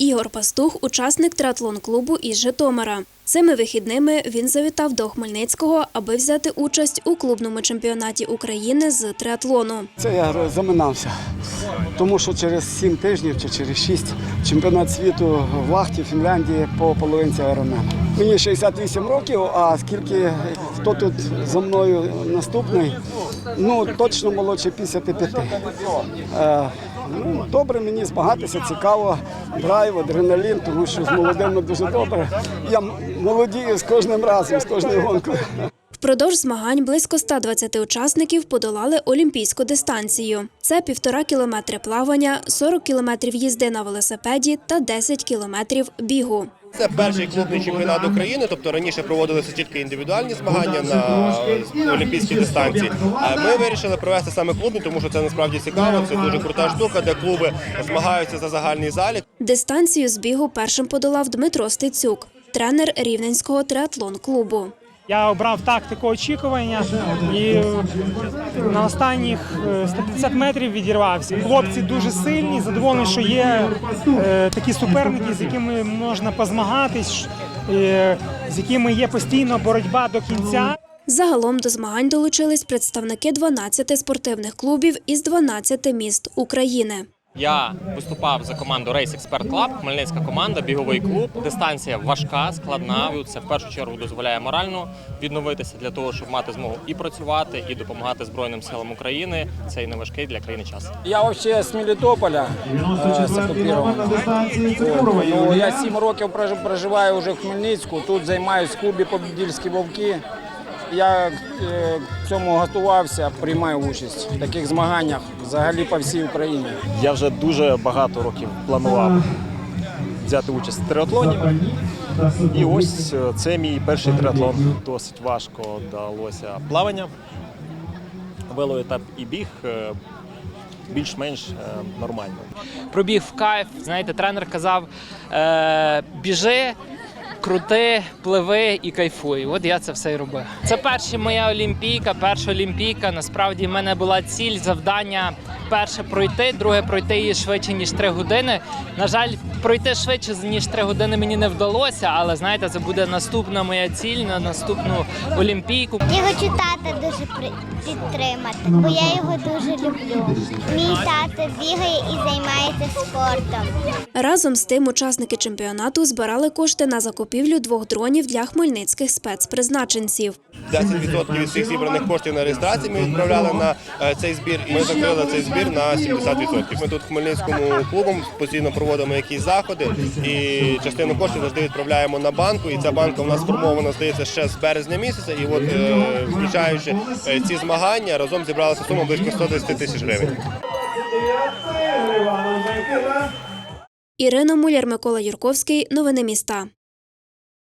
Ігор Пастух, учасник триатлон-клубу із Житомира. Цими вихідними він завітав до Хмельницького, аби взяти участь у клубному чемпіонаті України з триатлону. Це я заминався, тому що через 7 тижнів чи через 6 чемпіонат світу в Лахті, Фінляндії по половинці Ironman. Мені 68 років, а скільки хто тут за мною наступний, ну точно молодше 55. Ну, добре мені змагатися, цікаво, драйв, адреналін, тому що з молодими дуже добре. Я молодію з кожним разом, з кожною гонкою. Впродовж змагань близько 120 учасників подолали олімпійську дистанцію. Це півтора кілометри плавання, 40 кілометрів їзди на велосипеді та 10 кілометрів бігу. Це перший клубний чемпіонат України, тобто раніше проводилися тільки індивідуальні змагання на олімпійській дистанції. Ми вирішили провести саме клубні, тому що це насправді цікаво. Це дуже крута штука, де клуби змагаються за загальний залік. Дистанцію з бігу першим подолав Дмитро Стецюк, тренер Рівненського триатлон-клубу. Я обрав тактику очікування і е, на останніх е, 150 метрів відірвався. Хлопці дуже сильні, задоволений, що є е, такі суперники, з якими можна позмагатись, е, з якими є постійно боротьба до кінця. Загалом до змагань долучились представники 12 спортивних клубів із 12 міст України. Я виступав за команду Race Expert Club, Хмельницька команда, біговий клуб. Дистанція важка, складна. Це в першу чергу дозволяє морально відновитися для того, щоб мати змогу і працювати, і допомагати Збройним силам України. Це і не важкий для країни час. Я вообще з Мелітополя е. Ну, я 7 років прожи- проживаю вже в Хмельницьку. Тут займаюся в клубі Побідільські вовки. Я е, в цьому готувався, приймаю участь в таких змаганнях взагалі по всій Україні. Я вже дуже багато років планував взяти участь в триатлоні. І ось е, це мій перший триатлон. Досить важко далося плавання, велоетап і біг е, більш-менш е, нормально. пробіг в кайф. Знаєте, тренер казав: е, біжи, крути, пливи і кайфуй. От я це все і робив. Це перша моя олімпійка, перша олімпійка. Насправді в мене була ціль, завдання перше пройти, друге пройти її швидше ніж 3 години. На жаль, пройти швидше ніж 3 години мені не вдалося, але знаєте, це буде наступна моя ціль на наступну олімпійку. Я хочу тата дуже підтримати, бо я його дуже люблю. Мій тато бігає і займається спортом. Разом з тим, учасники чемпіонату збирали кошти на закупівлю двох дронів для хмельницьких спецпризначенців. 10% від всіх зібраних коштів на реєстрації ми відправляли на е, цей збір. І ми закрили цей збір на 70%. Ми тут в Хмельницькому клубом постійно проводимо якісь заходи, і частину коштів завжди відправляємо на банку. І ця банка у нас сформована, здається, ще з березня місяця. І от, е, включаючи е, ці змагання, разом зібралася сума близько 110 тисяч гривень. Ірина Муляр, Микола Юрковський. Новини міста.